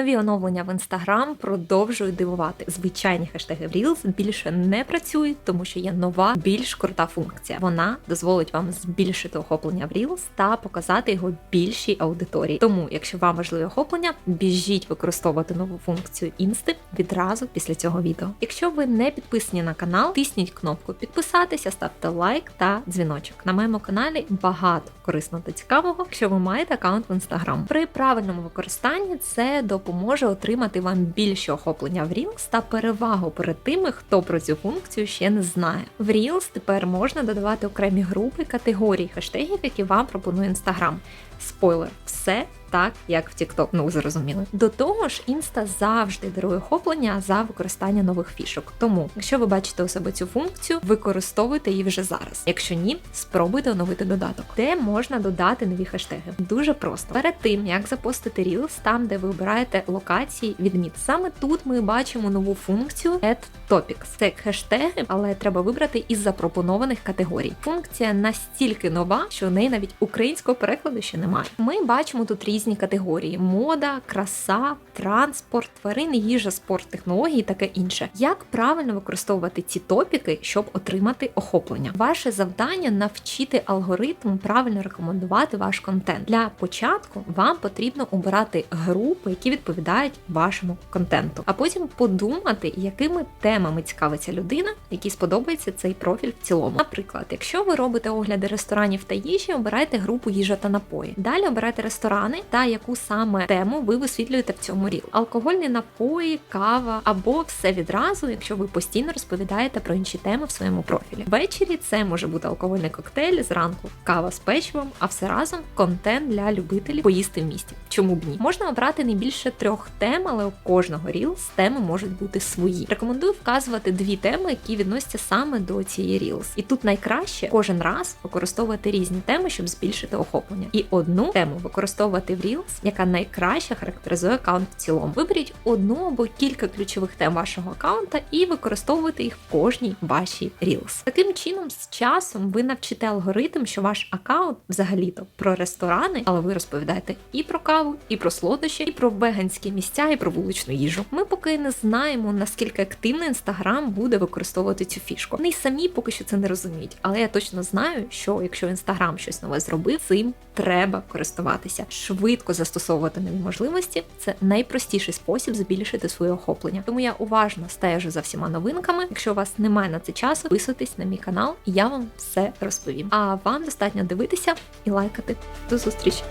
Нові оновлення в Instagram продовжують дивувати. Звичайні хештеги в Reels більше не працюють, тому що є нова, більш крута функція. Вона дозволить вам збільшити охоплення в Reels та показати його більшій аудиторії. Тому, якщо вам важливе охоплення, біжіть використовувати нову функцію інсти відразу після цього відео. Якщо ви не підписані на канал, тисніть кнопку підписатися, ставте лайк та дзвіночок. На моєму каналі багато корисного та цікавого, якщо ви маєте аккаунт в Instagram. При правильному використанні це допоможе отримати вам більше охоплення в Reels та перевагу перед тими, хто про цю функцію ще не знає. В Reels тепер можна додавати окремі групи категорій хештегів, які вам пропонує Instagram. Спойлер, все так, як в TikTok, ну зрозуміли. До того ж, інста завжди дарує охоплення за використання нових фішок. Тому, якщо ви бачите у себе цю функцію, використовуйте її вже зараз. Якщо ні, спробуйте оновити додаток, де можна додати нові хештеги. Дуже просто. Перед тим як запостити Reels, там де ви обираєте локації відміт. Саме тут ми бачимо нову функцію Add Topics. Це хештеги, але треба вибрати із запропонованих категорій. Функція настільки нова, що у неї навіть українського перекладу ще немає. Ми бачимо тут різні категорії: мода, краса, транспорт, тварини, їжа, спорт, технології таке інше. Як правильно використовувати ці топіки, щоб отримати охоплення? Ваше завдання навчити алгоритм правильно рекомендувати ваш контент. Для початку вам потрібно обирати групи, які відповідають вашому контенту, а потім подумати, якими темами цікавиться людина, якій сподобається цей профіль в цілому. Наприклад, якщо ви робите огляди ресторанів та їжі, обирайте групу їжа та напої. Далі обирайте ресторани та яку саме тему ви висвітлюєте в цьому ріл. Алкогольні напої, кава або все відразу, якщо ви постійно розповідаєте про інші теми в своєму профілі. Ввечері це може бути алкогольний коктейль, зранку кава з печивом, а все разом контент для любителів поїсти в місті. Чому б ні? Можна обрати не більше трьох тем, але у кожного рілс теми можуть бути свої. Рекомендую вказувати дві теми, які відносяться саме до цієї рілс. І тут найкраще кожен раз використовувати різні теми, щоб збільшити охоплення. І одну тему використовувати в Reels, яка найкраще характеризує аккаунт в цілому. Виберіть одну або кілька ключових тем вашого аккаунта і використовуйте їх в кожній вашій Reels. Таким чином, з часом ви навчите алгоритм, що ваш аккаунт взагалі-то про ресторани, але ви розповідаєте і про каву, і про солодощі, і про веганські місця, і про вуличну їжу. Ми поки не знаємо наскільки активно інстаграм буде використовувати цю фішку. Вони самі поки що це не розуміють, але я точно знаю, що якщо інстаграм щось нове зробив, цим треба користуватися, швидко застосовувати нові можливості. Це найпростіший спосіб збільшити своє охоплення. Тому я уважно стежу за всіма новинками. Якщо у вас немає на це часу, писатись на мій канал, і я вам все розповім. А вам достатньо дивитися і лайкати. До зустрічі!